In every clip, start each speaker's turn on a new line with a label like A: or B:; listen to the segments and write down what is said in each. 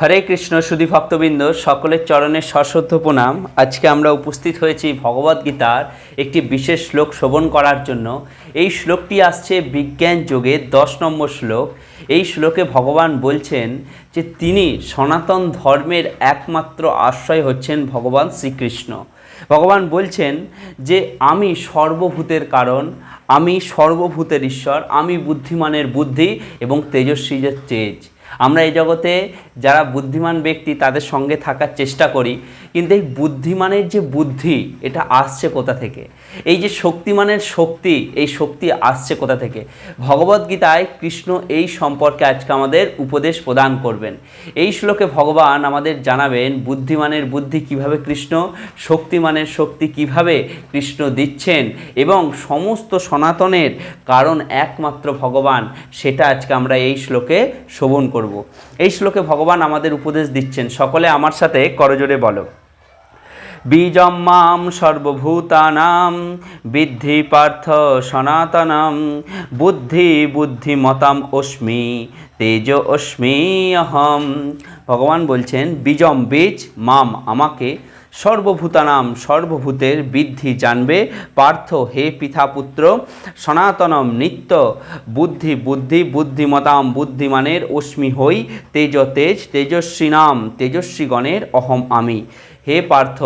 A: হরে কৃষ্ণ সুধী ভক্তবৃন্দ সকলের চরণে সশ্রদ্ধ প্রণাম আজকে আমরা উপস্থিত হয়েছি ভগবদ্গীতার একটি বিশেষ শ্লোক শ্রবণ করার জন্য এই শ্লোকটি আসছে বিজ্ঞান যোগে দশ নম্বর শ্লোক এই শ্লোকে ভগবান বলছেন যে তিনি সনাতন ধর্মের একমাত্র আশ্রয় হচ্ছেন ভগবান শ্রীকৃষ্ণ ভগবান বলছেন যে আমি সর্বভূতের কারণ আমি সর্বভূতের ঈশ্বর আমি বুদ্ধিমানের বুদ্ধি এবং তেজস্বীদের তেজ আমরা এই জগতে যারা বুদ্ধিমান ব্যক্তি তাদের সঙ্গে থাকার চেষ্টা করি কিন্তু এই বুদ্ধিমানের যে বুদ্ধি এটা আসছে কোথা থেকে এই যে শক্তিমানের শক্তি এই শক্তি আসছে কোথা থেকে ভগবদ্গীতায় কৃষ্ণ এই সম্পর্কে আজকে আমাদের উপদেশ প্রদান করবেন এই শ্লোকে ভগবান আমাদের জানাবেন বুদ্ধিমানের বুদ্ধি কিভাবে কৃষ্ণ শক্তিমানের শক্তি কিভাবে কৃষ্ণ দিচ্ছেন এবং সমস্ত সনাতনের কারণ একমাত্র ভগবান সেটা আজকে আমরা এই শ্লোকে শোভন করব করব। এই ভগবান আমাদের উপদেশ দিচ্ছেন সকলে আমার সাথে করজোরে বলো বীজম মাম সর্বভূতানাম বৃদ্ধি পার্থ সনাতনম বুদ্ধি বুদ্ধিমতাম অস্মি তেজ অস্মি অহম ভগবান বলছেন বীজম বীজ মাম আমাকে সর্বভূতানাম সর্বভূতের বৃদ্ধি জানবে পার্থ হে পুত্র সনাতনম নিত্য বুদ্ধি বুদ্ধি বুদ্ধিমতাম বুদ্ধিমানের অশ্মি হই তেজ তেজ তেজস্বী নাম তেজস্বীগণের অহম আমি হে পার্থ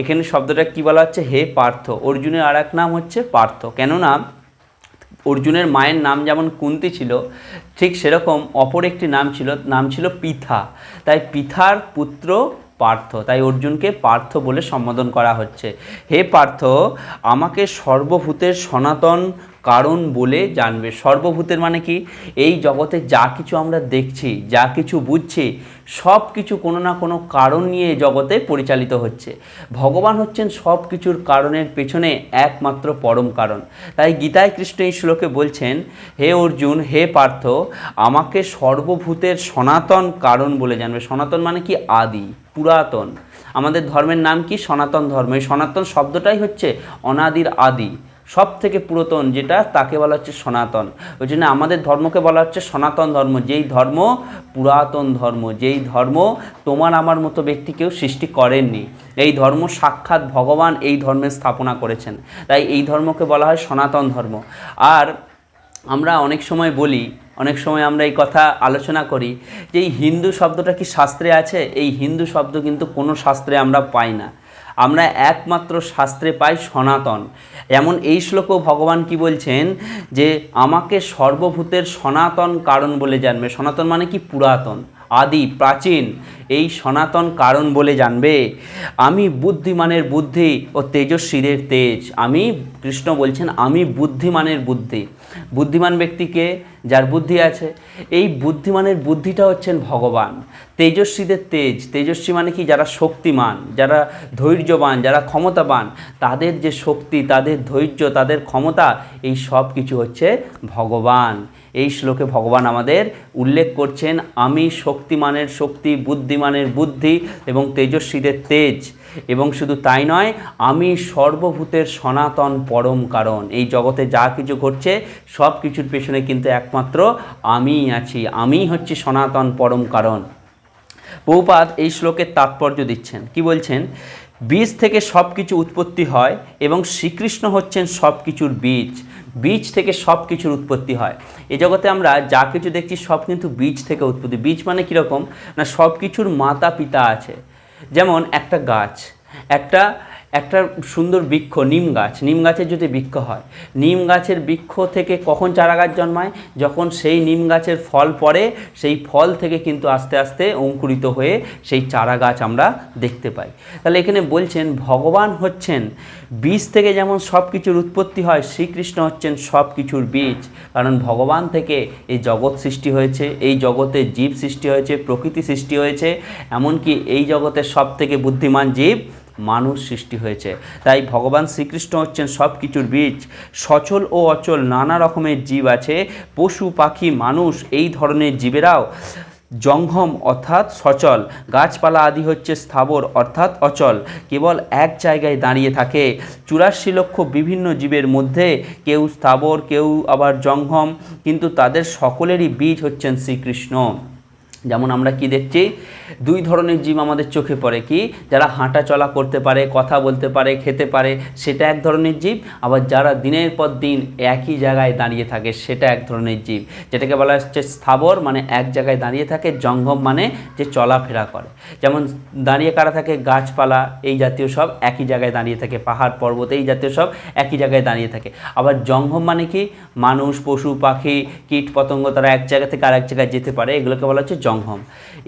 A: এখানে শব্দটা কী বলা হচ্ছে হে পার্থ অর্জুনের আর এক নাম হচ্ছে পার্থ কেননা অর্জুনের মায়ের নাম যেমন কুন্তি ছিল ঠিক সেরকম অপর একটি নাম ছিল নাম ছিল পিথা তাই পিথার পুত্র পার্থ তাই অর্জুনকে পার্থ বলে সম্বোধন করা হচ্ছে হে পার্থ আমাকে সর্বভূতের সনাতন কারণ বলে জানবে সর্বভূতের মানে কি এই জগতে যা কিছু আমরা দেখছি যা কিছু বুঝছি সব কিছু কোনো না কোনো কারণ নিয়ে জগতে পরিচালিত হচ্ছে ভগবান হচ্ছেন সব কিছুর কারণের পেছনে একমাত্র পরম কারণ তাই গীতায় কৃষ্ণ এই শ্লোকে বলছেন হে অর্জুন হে পার্থ আমাকে সর্বভূতের সনাতন কারণ বলে জানবে সনাতন মানে কি আদি পুরাতন আমাদের ধর্মের নাম কি সনাতন ধর্ম এই সনাতন শব্দটাই হচ্ছে অনাদির আদি সব থেকে পুরাতন যেটা তাকে বলা হচ্ছে সনাতন ওই জন্য আমাদের ধর্মকে বলা হচ্ছে সনাতন ধর্ম যেই ধর্ম পুরাতন ধর্ম যেই ধর্ম তোমার আমার মতো ব্যক্তি কেউ সৃষ্টি করেননি এই ধর্ম সাক্ষাৎ ভগবান এই ধর্মের স্থাপনা করেছেন তাই এই ধর্মকে বলা হয় সনাতন ধর্ম আর আমরা অনেক সময় বলি অনেক সময় আমরা এই কথা আলোচনা করি যে এই হিন্দু শব্দটা কি শাস্ত্রে আছে এই হিন্দু শব্দ কিন্তু কোনো শাস্ত্রে আমরা পাই না আমরা একমাত্র শাস্ত্রে পাই সনাতন এমন এই শ্লোকও ভগবান কি বলছেন যে আমাকে সর্বভূতের সনাতন কারণ বলে জানবে সনাতন মানে কি পুরাতন আদি প্রাচীন এই সনাতন কারণ বলে জানবে আমি বুদ্ধিমানের বুদ্ধি ও তেজস্বীদের তেজ আমি কৃষ্ণ বলছেন আমি বুদ্ধিমানের বুদ্ধি বুদ্ধিমান ব্যক্তিকে যার বুদ্ধি আছে এই বুদ্ধিমানের বুদ্ধিটা হচ্ছেন ভগবান তেজস্বীদের তেজ তেজস্বী মানে কি যারা শক্তিমান যারা ধৈর্যবান যারা ক্ষমতাবান তাদের যে শক্তি তাদের ধৈর্য তাদের ক্ষমতা এই সব কিছু হচ্ছে ভগবান এই শ্লোকে ভগবান আমাদের উল্লেখ করছেন আমি শক্তিমানের শক্তি বুদ্ধিমানের বুদ্ধি এবং তেজস্বীদের তেজ এবং শুধু তাই নয় আমি সর্বভূতের সনাতন পরম কারণ এই জগতে যা কিছু ঘটছে সব কিছুর পেছনে কিন্তু এক একমাত্র আমিই আছি আমিই হচ্ছি সনাতন পরম কারণ বহুপাত এই শ্লোকের তাৎপর্য দিচ্ছেন কি বলছেন বীজ থেকে সব কিছু উৎপত্তি হয় এবং শ্রীকৃষ্ণ হচ্ছেন সব কিছুর বীজ বীজ থেকে সব কিছুর উৎপত্তি হয় এ জগতে আমরা যা কিছু দেখছি সব কিন্তু বীজ থেকে উৎপত্তি বীজ মানে কীরকম না সব কিছুর মাতা পিতা আছে যেমন একটা গাছ একটা একটা সুন্দর বৃক্ষ নিম গাছ নিম গাছের যদি বৃক্ষ হয় নিম গাছের বৃক্ষ থেকে কখন চারা গাছ জন্মায় যখন সেই নিম গাছের ফল পড়ে সেই ফল থেকে কিন্তু আস্তে আস্তে অঙ্কুরিত হয়ে সেই চারা গাছ আমরা দেখতে পাই তাহলে এখানে বলছেন ভগবান হচ্ছেন বীজ থেকে যেমন সব কিছুর উৎপত্তি হয় শ্রীকৃষ্ণ হচ্ছেন সব কিছুর বীজ কারণ ভগবান থেকে এই জগৎ সৃষ্টি হয়েছে এই জগতে জীব সৃষ্টি হয়েছে প্রকৃতি সৃষ্টি হয়েছে এমনকি এই জগতের সব থেকে বুদ্ধিমান জীব মানুষ সৃষ্টি হয়েছে তাই ভগবান শ্রীকৃষ্ণ হচ্ছেন সব কিছুর বীজ সচল ও অচল নানা রকমের জীব আছে পশু পাখি মানুষ এই ধরনের জীবেরাও জঙ্ঘম অর্থাৎ সচল গাছপালা আদি হচ্ছে স্থাবর অর্থাৎ অচল কেবল এক জায়গায় দাঁড়িয়ে থাকে চুরাশি লক্ষ বিভিন্ন জীবের মধ্যে কেউ স্থাবর কেউ আবার জঙ্ঘম কিন্তু তাদের সকলেরই বীজ হচ্ছেন শ্রীকৃষ্ণ যেমন আমরা কি দেখছি দুই ধরনের জীব আমাদের চোখে পড়ে কি যারা হাঁটা চলা করতে পারে কথা বলতে পারে খেতে পারে সেটা এক ধরনের জীব আবার যারা দিনের পর দিন একই জায়গায় দাঁড়িয়ে থাকে সেটা এক ধরনের জীব যেটাকে বলা হচ্ছে স্থাবর মানে এক জায়গায় দাঁড়িয়ে থাকে জঙ্গম মানে যে চলাফেরা করে যেমন দাঁড়িয়ে কারা থাকে গাছপালা এই জাতীয় সব একই জায়গায় দাঁড়িয়ে থাকে পাহাড় পর্বত এই জাতীয় সব একই জায়গায় দাঁড়িয়ে থাকে আবার জঙ্গম মানে কি মানুষ পশু পাখি কীট পতঙ্গ তারা এক জায়গা থেকে আরেক জায়গায় যেতে পারে এগুলোকে বলা হচ্ছে জঙ্গ জঙ্গম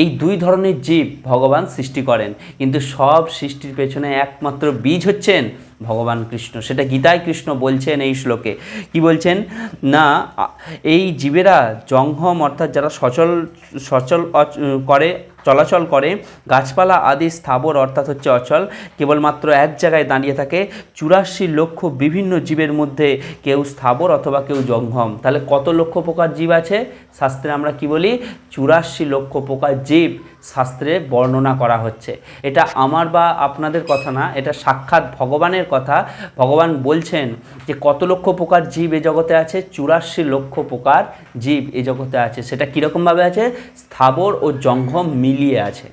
A: এই দুই ধরনের জীব ভগবান সৃষ্টি করেন কিন্তু সব সৃষ্টির পেছনে একমাত্র বীজ হচ্ছেন ভগবান কৃষ্ণ সেটা গীতায় কৃষ্ণ বলছেন এই শ্লোকে কি বলছেন না এই জীবেরা জঙ্গম অর্থাৎ যারা সচল সচল করে চলাচল করে গাছপালা আদি স্থাবর অর্থাৎ হচ্ছে অচল কেবলমাত্র এক জায়গায় দাঁড়িয়ে থাকে চুরাশি লক্ষ বিভিন্ন জীবের মধ্যে কেউ স্থাবর অথবা কেউ জঙ্গম তাহলে কত লক্ষ প্রকার জীব আছে শাস্ত্রে আমরা কি বলি চুরাশি লক্ষ প্রকার জীব শাস্ত্রে বর্ণনা করা হচ্ছে এটা আমার বা আপনাদের কথা না এটা সাক্ষাৎ ভগবানের কথা ভগবান বলছেন যে কত লক্ষ প্রকার জীব এ জগতে আছে চুরাশি লক্ষ প্রকার জীব এ জগতে আছে সেটা কীরকমভাবে আছে স্থাবর ও জঙ্ঘম মিলিয়ে আছে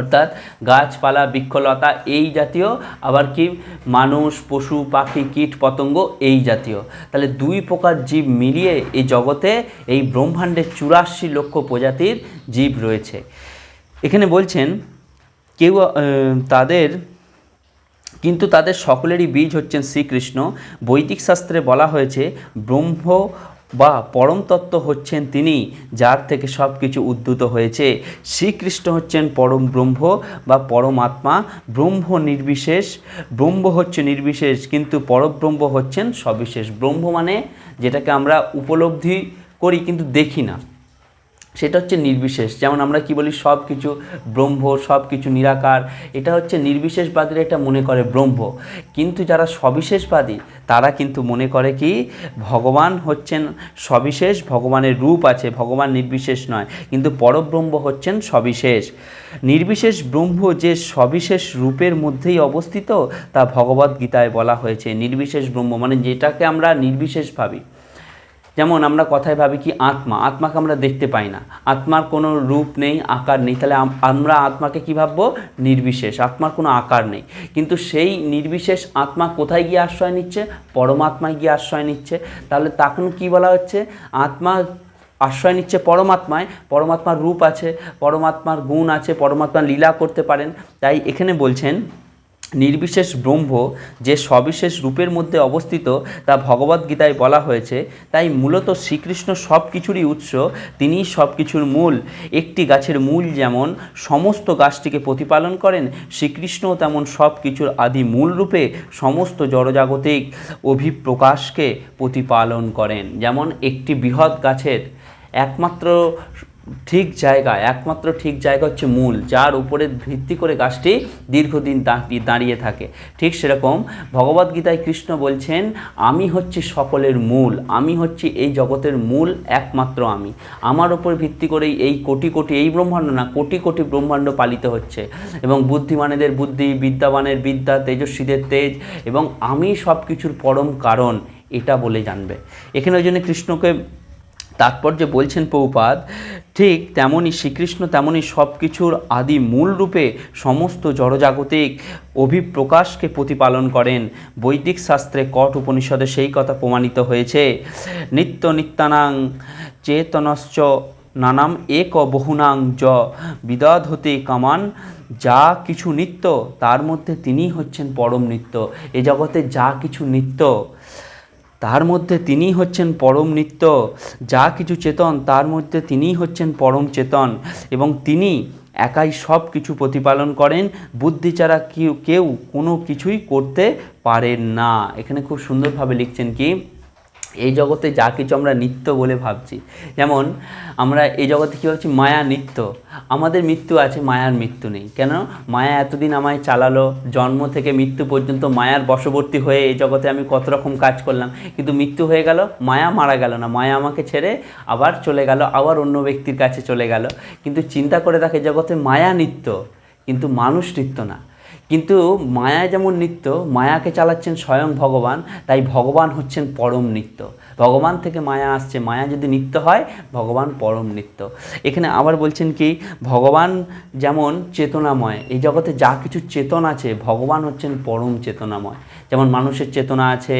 A: অর্থাৎ গাছপালা বৃক্ষলতা এই জাতীয় আবার কি মানুষ পশু পাখি কীট পতঙ্গ এই জাতীয় তাহলে দুই প্রকার জীব মিলিয়ে এই জগতে এই ব্রহ্মাণ্ডে চুরাশি লক্ষ প্রজাতির জীব রয়েছে এখানে বলছেন কেউ তাদের কিন্তু তাদের সকলেরই বীজ হচ্ছেন শ্রীকৃষ্ণ বৈদিক শাস্ত্রে বলা হয়েছে ব্রহ্ম বা পরম তত্ত্ব হচ্ছেন তিনি যার থেকে সব কিছু উদ্ভূত হয়েছে শ্রীকৃষ্ণ হচ্ছেন পরম ব্রহ্ম বা পরমাত্মা ব্রহ্ম নির্বিশেষ ব্রহ্ম হচ্ছে নির্বিশেষ কিন্তু পরব্রহ্ম হচ্ছেন সবিশেষ ব্রহ্ম মানে যেটাকে আমরা উপলব্ধি করি কিন্তু দেখি না সেটা হচ্ছে নির্বিশেষ যেমন আমরা কি বলি সব কিছু ব্রহ্ম সব কিছু নিরাকার এটা হচ্ছে নির্বিশেষবাদীর এটা মনে করে ব্রহ্ম কিন্তু যারা সবিশেষবাদী তারা কিন্তু মনে করে কি ভগবান হচ্ছেন সবিশেষ ভগবানের রূপ আছে ভগবান নির্বিশেষ নয় কিন্তু পরব্রহ্ম হচ্ছেন সবিশেষ নির্বিশেষ ব্রহ্ম যে সবিশেষ রূপের মধ্যেই অবস্থিত তা ভগবদ্গীতায় বলা হয়েছে নির্বিশেষ ব্রহ্ম মানে যেটাকে আমরা নির্বিশেষ ভাবি যেমন আমরা কথায় ভাবি কি আত্মা আত্মাকে আমরা দেখতে পাই না আত্মার কোনো রূপ নেই আকার নেই তাহলে আমরা আত্মাকে কী ভাববো নির্বিশেষ আত্মার কোনো আকার নেই কিন্তু সেই নির্বিশেষ আত্মা কোথায় গিয়ে আশ্রয় নিচ্ছে পরমাত্মায় গিয়ে আশ্রয় নিচ্ছে তাহলে তখন কি বলা হচ্ছে আত্মা আশ্রয় নিচ্ছে পরমাত্মায় পরমাত্মার রূপ আছে পরমাত্মার গুণ আছে পরমাত্মা লীলা করতে পারেন তাই এখানে বলছেন নির্বিশেষ ব্রহ্ম যে সবিশেষ রূপের মধ্যে অবস্থিত তা ভগবদ্গীতায় বলা হয়েছে তাই মূলত শ্রীকৃষ্ণ সব কিছুরই উৎস তিনিই সব কিছুর মূল একটি গাছের মূল যেমন সমস্ত গাছটিকে প্রতিপালন করেন শ্রীকৃষ্ণও তেমন সব কিছুর আদি মূল রূপে সমস্ত জড়জাগতিক অভিপ্রকাশকে প্রতিপালন করেন যেমন একটি বৃহৎ গাছের একমাত্র ঠিক জায়গা একমাত্র ঠিক জায়গা হচ্ছে মূল যার উপরে ভিত্তি করে গাছটি দীর্ঘদিন দাঁড়িয়ে থাকে ঠিক সেরকম ভগবদ্গীতায় কৃষ্ণ বলছেন আমি হচ্ছে সকলের মূল আমি হচ্ছে এই জগতের মূল একমাত্র আমি আমার ওপর ভিত্তি করেই এই কোটি কোটি এই ব্রহ্মাণ্ড না কোটি কোটি ব্রহ্মাণ্ড পালিত হচ্ছে এবং বুদ্ধিমানেদের বুদ্ধি বিদ্যাবানের বিদ্যা তেজস্বীদের তেজ এবং আমি সব কিছুর পরম কারণ এটা বলে জানবে এখানে ওই জন্য কৃষ্ণকে তাৎপর্য বলছেন পৌপাদ ঠিক তেমনই শ্রীকৃষ্ণ তেমনই সব কিছুর আদি মূল রূপে সমস্ত জড়জাগতিক অভিপ্রকাশকে প্রতিপালন করেন বৈদিক শাস্ত্রে কট উপনিষদে সেই কথা প্রমাণিত হয়েছে নিত্য নিত্যানাং চেতনশ্চ নানাম এক বহুনাং য বিদদ হতে কামান যা কিছু নিত্য তার মধ্যে তিনি হচ্ছেন পরম নিত্য এ জগতে যা কিছু নিত্য তার মধ্যে তিনি হচ্ছেন পরম নিত্য যা কিছু চেতন তার মধ্যে তিনি হচ্ছেন পরম চেতন এবং তিনি একাই সব কিছু প্রতিপালন করেন বুদ্ধি ছাড়া কেউ কেউ কোনো কিছুই করতে পারেন না এখানে খুব সুন্দরভাবে লিখছেন কি এই জগতে যা কিছু আমরা নিত্য বলে ভাবছি যেমন আমরা এই জগতে কী ভাবছি মায়া নিত্য আমাদের মৃত্যু আছে মায়ার মৃত্যু নেই কেন মায়া এতদিন আমায় চালালো জন্ম থেকে মৃত্যু পর্যন্ত মায়ার বশবর্তী হয়ে এই জগতে আমি কত রকম কাজ করলাম কিন্তু মৃত্যু হয়ে গেল মায়া মারা গেল না মায়া আমাকে ছেড়ে আবার চলে গেল আবার অন্য ব্যক্তির কাছে চলে গেল কিন্তু চিন্তা করে দেখে জগতে মায়া নিত্য কিন্তু মানুষ নিত্য না কিন্তু মায়া যেমন নিত্য মায়াকে চালাচ্ছেন স্বয়ং ভগবান তাই ভগবান হচ্ছেন পরম নিত্য ভগবান থেকে মায়া আসছে মায়া যদি নিত্য হয় ভগবান পরম নিত্য এখানে আবার বলছেন কি ভগবান যেমন চেতনাময় এই জগতে যা কিছু চেতন আছে ভগবান হচ্ছেন পরম চেতনাময় যেমন মানুষের চেতনা আছে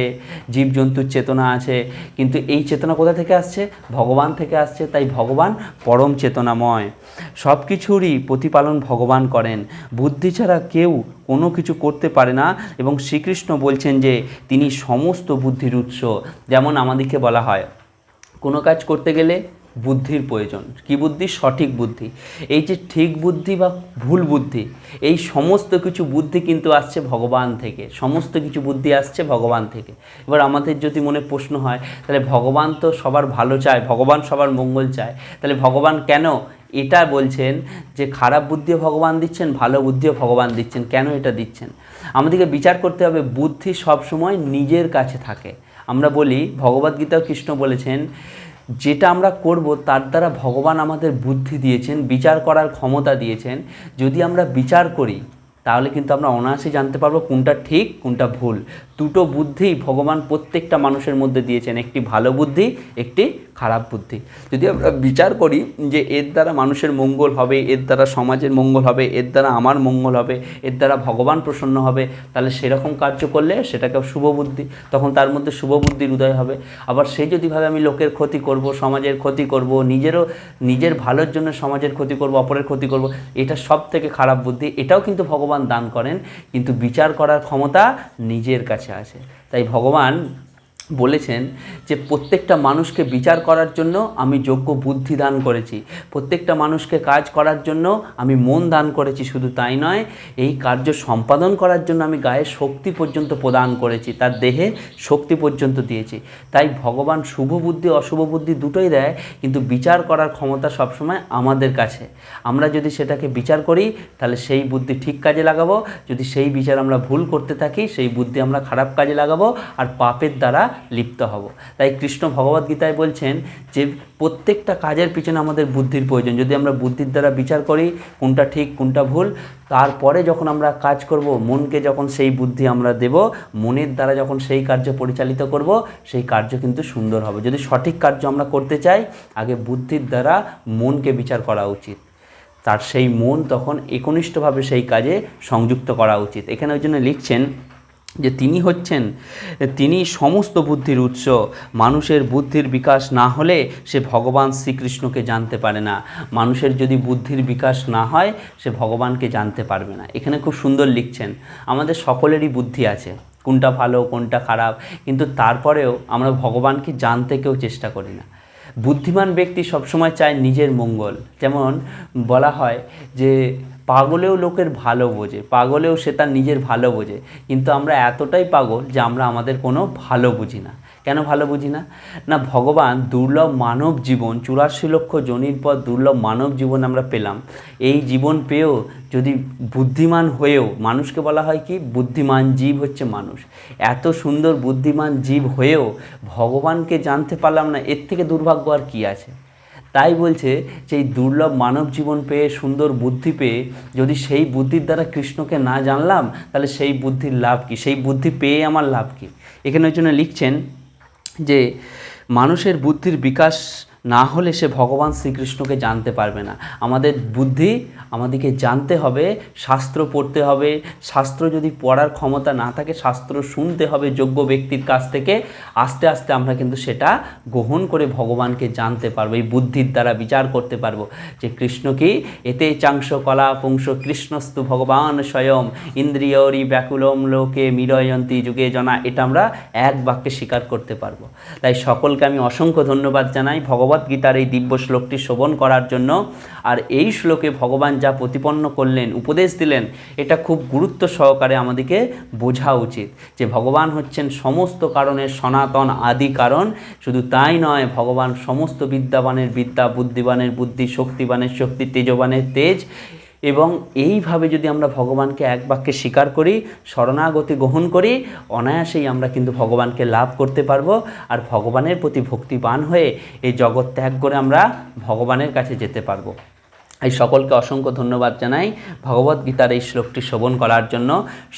A: জীবজন্তুর চেতনা আছে কিন্তু এই চেতনা কোথা থেকে আসছে ভগবান থেকে আসছে তাই ভগবান পরম চেতনাময় সব কিছুরই প্রতিপালন ভগবান করেন বুদ্ধি ছাড়া কেউ কোনো কিছু করতে পারে না এবং শ্রীকৃষ্ণ বলছেন যে তিনি সমস্ত বুদ্ধির উৎস যেমন আমাদেরকে বলা হয় কোনো কাজ করতে গেলে বুদ্ধির প্রয়োজন কি বুদ্ধি সঠিক বুদ্ধি এই যে ঠিক বুদ্ধি বা ভুল বুদ্ধি এই সমস্ত কিছু বুদ্ধি কিন্তু আসছে ভগবান থেকে সমস্ত কিছু বুদ্ধি আসছে ভগবান থেকে এবার আমাদের যদি মনে প্রশ্ন হয় তাহলে ভগবান তো সবার ভালো চায় ভগবান সবার মঙ্গল চায় তাহলে ভগবান কেন এটা বলছেন যে খারাপ বুদ্ধিও ভগবান দিচ্ছেন ভালো বুদ্ধিও ভগবান দিচ্ছেন কেন এটা দিচ্ছেন আমাদেরকে বিচার করতে হবে বুদ্ধি সবসময় নিজের কাছে থাকে আমরা বলি ভগবদ্গীতাও কৃষ্ণ বলেছেন যেটা আমরা করব তার দ্বারা ভগবান আমাদের বুদ্ধি দিয়েছেন বিচার করার ক্ষমতা দিয়েছেন যদি আমরা বিচার করি তাহলে কিন্তু আমরা অনায়াসে জানতে পারবো কোনটা ঠিক কোনটা ভুল দুটো বুদ্ধি ভগবান প্রত্যেকটা মানুষের মধ্যে দিয়েছেন একটি ভালো বুদ্ধি একটি খারাপ বুদ্ধি যদি আমরা বিচার করি যে এর দ্বারা মানুষের মঙ্গল হবে এর দ্বারা সমাজের মঙ্গল হবে এর দ্বারা আমার মঙ্গল হবে এর দ্বারা ভগবান প্রসন্ন হবে তাহলে সেরকম কার্য করলে সেটাকে শুভ বুদ্ধি তখন তার মধ্যে শুভ বুদ্ধির উদয় হবে আবার সে যদি ভাবে আমি লোকের ক্ষতি করব সমাজের ক্ষতি করব নিজেরও নিজের ভালোর জন্য সমাজের ক্ষতি করব অপরের ক্ষতি করব এটা সব থেকে খারাপ বুদ্ধি এটাও কিন্তু ভগবান দান করেন কিন্তু বিচার করার ক্ষমতা নিজের কাছে আছে তাই ভগবান বলেছেন যে প্রত্যেকটা মানুষকে বিচার করার জন্য আমি যোগ্য বুদ্ধি দান করেছি প্রত্যেকটা মানুষকে কাজ করার জন্য আমি মন দান করেছি শুধু তাই নয় এই কার্য সম্পাদন করার জন্য আমি গায়ে শক্তি পর্যন্ত প্রদান করেছি তার দেহে শক্তি পর্যন্ত দিয়েছি তাই ভগবান শুভ বুদ্ধি অশুভ বুদ্ধি দুটোই দেয় কিন্তু বিচার করার ক্ষমতা সবসময় আমাদের কাছে আমরা যদি সেটাকে বিচার করি তাহলে সেই বুদ্ধি ঠিক কাজে লাগাবো যদি সেই বিচার আমরা ভুল করতে থাকি সেই বুদ্ধি আমরা খারাপ কাজে লাগাবো আর পাপের দ্বারা লিপ্ত হব তাই কৃষ্ণ ভগবত গীতায় বলছেন যে প্রত্যেকটা কাজের পিছনে আমাদের বুদ্ধির প্রয়োজন যদি আমরা বুদ্ধির দ্বারা বিচার করি কোনটা ঠিক কোনটা ভুল তারপরে যখন আমরা কাজ করব মনকে যখন সেই বুদ্ধি আমরা দেব মনের দ্বারা যখন সেই কার্য পরিচালিত করব সেই কার্য কিন্তু সুন্দর হবে যদি সঠিক কার্য আমরা করতে চাই আগে বুদ্ধির দ্বারা মনকে বিচার করা উচিত তার সেই মন তখন একনিষ্ঠভাবে সেই কাজে সংযুক্ত করা উচিত এখানে ওই জন্য লিখছেন যে তিনি হচ্ছেন তিনি সমস্ত বুদ্ধির উৎস মানুষের বুদ্ধির বিকাশ না হলে সে ভগবান শ্রীকৃষ্ণকে জানতে পারে না মানুষের যদি বুদ্ধির বিকাশ না হয় সে ভগবানকে জানতে পারবে না এখানে খুব সুন্দর লিখছেন আমাদের সকলেরই বুদ্ধি আছে কোনটা ভালো কোনটা খারাপ কিন্তু তারপরেও আমরা ভগবানকে জানতে কেউ চেষ্টা করি না বুদ্ধিমান ব্যক্তি সবসময় চায় নিজের মঙ্গল যেমন বলা হয় যে পাগলেও লোকের ভালো বোঝে পাগলেও সে তার নিজের ভালো বোঝে কিন্তু আমরা এতটাই পাগল যে আমরা আমাদের কোনো ভালো বুঝি না কেন ভালো বুঝি না না ভগবান দুর্লভ মানব জীবন চুরাশি লক্ষ জনির পর দুর্লভ মানব জীবন আমরা পেলাম এই জীবন পেয়েও যদি বুদ্ধিমান হয়েও মানুষকে বলা হয় কি বুদ্ধিমান জীব হচ্ছে মানুষ এত সুন্দর বুদ্ধিমান জীব হয়েও ভগবানকে জানতে পারলাম না এর থেকে দুর্ভাগ্য আর কি আছে তাই বলছে এই দুর্লভ মানব জীবন পেয়ে সুন্দর বুদ্ধি পেয়ে যদি সেই বুদ্ধির দ্বারা কৃষ্ণকে না জানলাম তাহলে সেই বুদ্ধির লাভ কী সেই বুদ্ধি পেয়ে আমার লাভ কী এখানে ওই জন্য লিখছেন যে মানুষের বুদ্ধির বিকাশ না হলে সে ভগবান শ্রীকৃষ্ণকে জানতে পারবে না আমাদের বুদ্ধি আমাদেরকে জানতে হবে শাস্ত্র পড়তে হবে শাস্ত্র যদি পড়ার ক্ষমতা না থাকে শাস্ত্র শুনতে হবে যোগ্য ব্যক্তির কাছ থেকে আস্তে আস্তে আমরা কিন্তু সেটা গ্রহণ করে ভগবানকে জানতে পারবো এই বুদ্ধির দ্বারা বিচার করতে পারবো যে কৃষ্ণ কি এতে চাংশ কলা পুংস কৃষ্ণস্তু ভগবান স্বয়ং ইন্দ্রিয়রি ব্যাকুলম লোকে মিরয়ন্তী যুগে জনা এটা আমরা এক বাক্যে স্বীকার করতে পারবো তাই সকলকে আমি অসংখ্য ধন্যবাদ জানাই ভগবান ভগবদ্গীতার এই দিব্য শ্লোকটি শ্রবণ করার জন্য আর এই শ্লোকে ভগবান যা প্রতিপন্ন করলেন উপদেশ দিলেন এটা খুব গুরুত্ব সহকারে আমাদেরকে বোঝা উচিত যে ভগবান হচ্ছেন সমস্ত কারণের সনাতন আদি কারণ শুধু তাই নয় ভগবান সমস্ত বিদ্যাবানের বিদ্যা বুদ্ধিবানের বুদ্ধি শক্তিবানের শক্তি তেজবানের তেজ এবং এইভাবে যদি আমরা ভগবানকে এক বাক্যে স্বীকার করি শরণাগতি গ্রহণ করি অনায়াসেই আমরা কিন্তু ভগবানকে লাভ করতে পারবো আর ভগবানের প্রতি ভক্তিবান হয়ে এই জগৎ ত্যাগ করে আমরা ভগবানের কাছে যেতে পারবো এই সকলকে অসংখ্য ধন্যবাদ জানাই ভগবত গীতার এই শ্লোকটি শোভন করার জন্য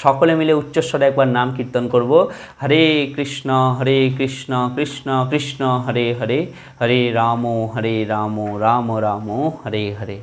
A: সকলে মিলে উচ্চস্বরে একবার নাম কীর্তন করব হরে কৃষ্ণ হরে কৃষ্ণ কৃষ্ণ কৃষ্ণ হরে হরে হরে রাম হরে রাম রাম রাম হরে হরে